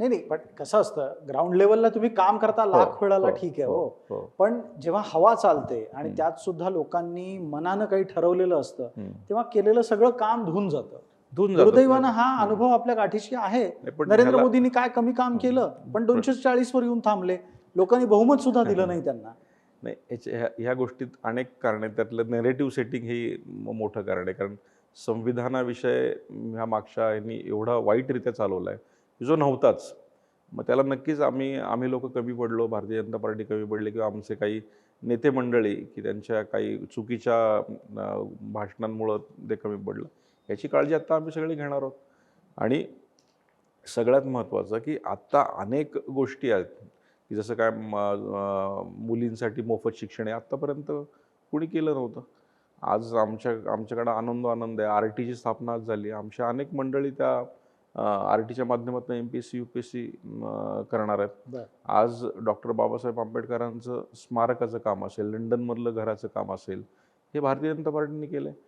नाही नाही पण कसं असतं ग्राउंड लेवलला तुम्ही काम करता लाख वेळाला ठीक आहे हो हो. पण जेव्हा हवा चालते आणि. त्यात सुद्धा लोकांनी मनानं काही ठरवलेलं असतं. तेव्हा केलेलं सगळं काम धुवून जातं. दुर्दैवानं हा अनुभव आपल्या गाठीशी आहे. नरेंद्र मोदींनी काय कमी काम केलं पण दोनशे चाळीस वर येऊन थांबले. लोकांनी बहुमत सुद्धा दिलं नाही. त्यांना. नाही ह्या गोष्टीत अनेक कारण आहेत. त्यातलं नेरेटिव्ह सेटिंग हे मोठं कारण आहे. कारण संविधानाविषय ह्या मागच्या यांनी एवढा वाईटरित्या चालवला आहे जो नव्हताच. मग त्याला नक्कीच आम्ही आम्ही लोक कमी पडलो भारतीय जनता पार्टी कमी पडली किंवा आमचे काही नेते मंडळी की त्यांच्या काही चुकीच्या भाषणांमुळं ते कमी पडलं. याची काळजी आत्ता आम्ही सगळे घेणार आहोत. आणि सगळ्यात महत्त्वाचं की आत्ता अनेक गोष्टी आहेत. की जसं काय म- मुलींसाठी मोफत शिक्षण आहे आत्तापर्यंत कुणी केलं नव्हतं. आज आमच्या आमच्याकडं आनंद आनंद आहे. आर टीची स्थापना आज झाली. आमच्या अनेक मंडळी त्या आर टीच्या माध्यमातून M P S C U P S C करणार आहेत. आज डॉक्टर बाबासाहेब आंबेडकरांचं स्मारकाचं काम असेल लंडनमधलं घराचं काम असेल हे भारतीय जनता पार्टीने केलं आहे